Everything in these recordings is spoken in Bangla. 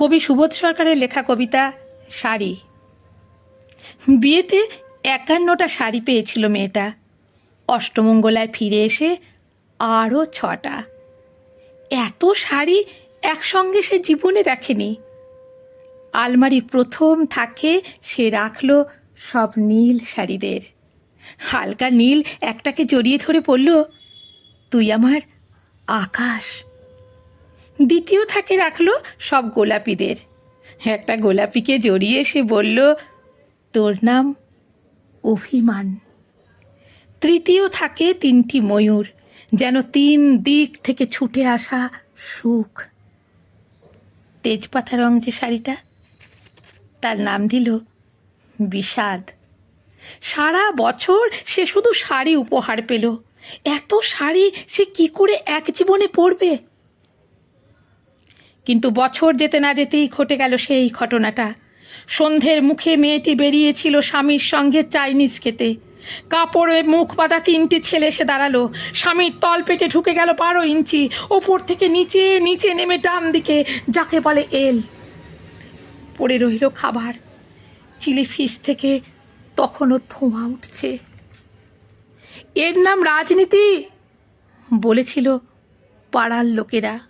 কবি সুবোধ সরকারের লেখা কবিতা শাড়ি বিয়েতে একান্নটা শাড়ি পেয়েছিল মেয়েটা। অষ্টমঙ্গলায় ফিরে এসে আরও ছটা। এত শাড়ি একসঙ্গে সে জীবনে দেখেনি। আলমারির প্রথম থাকে সে রাখল সব নীল শাড়িদের হালকা নীল একটাকে জড়িয়ে ধরে পড়ল তুই আমার আকাশ। দ্বিতীয় থাকে রাখল সব গোলাপিদের। একটা গোলাপিকে জড়িয়ে সে বলল, তোর নাম অভিমান। তৃতীয় থাকে তিনটি ময়ূর, যেন তিন দিক থেকে ছুটে আসা সুখ। তেজপাতা রং যে শাড়িটা, তার নাম দিল বিষাদ। সারা বছর সে শুধু শাড়ি উপহার পেল। এত শাড়ি সে কি করে এক জীবনে পরবে? কিন্তু বছর যেতে না যেতেই ঘটে গেল সেই ঘটনাটা। সন্ধ্যের মুখে মেয়েটি বেরিয়েছিল স্বামীর সঙ্গে চাইনিজ খেতে। কাপড়ে মুখ বাঁধা তিনটে ছেলে এসে দাঁড়াল। স্বামীর তল পেটে ঢুকে গেল বারো ইঞ্চি। ওপর থেকে নিচে নিচে নেমে ডান দিকে, যাকে বলে এল। পড়ে রইল খাবার। চিলি ফিশ থেকে তখনও ধোঁয়া উঠছে। এর নাম রাজনীতি, বলেছিল পাড়ার লোকেরা।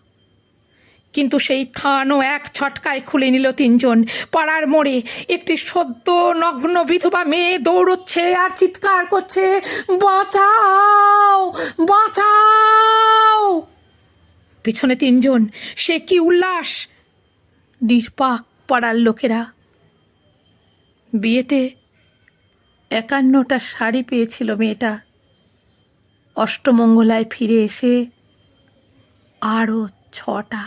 কিন্তু সেই থানও এক ছটকায় খুলে নিল তিনজন। পাড়ার মোড়ে একটি সদ্য নগ্ন বিধবা মেয়ে দৌড়চ্ছে আর চিৎকার করছে, বাঁচাও বাঁচাও! পিছনে তিনজন। সে কি উল্লাস? নির্পাক পাড়ার লোকেরা। বিয়েতে একান্নটা শাড়ি পেয়েছিল মেয়েটা। অষ্টমঙ্গলায় ফিরে এসে আরও ছটা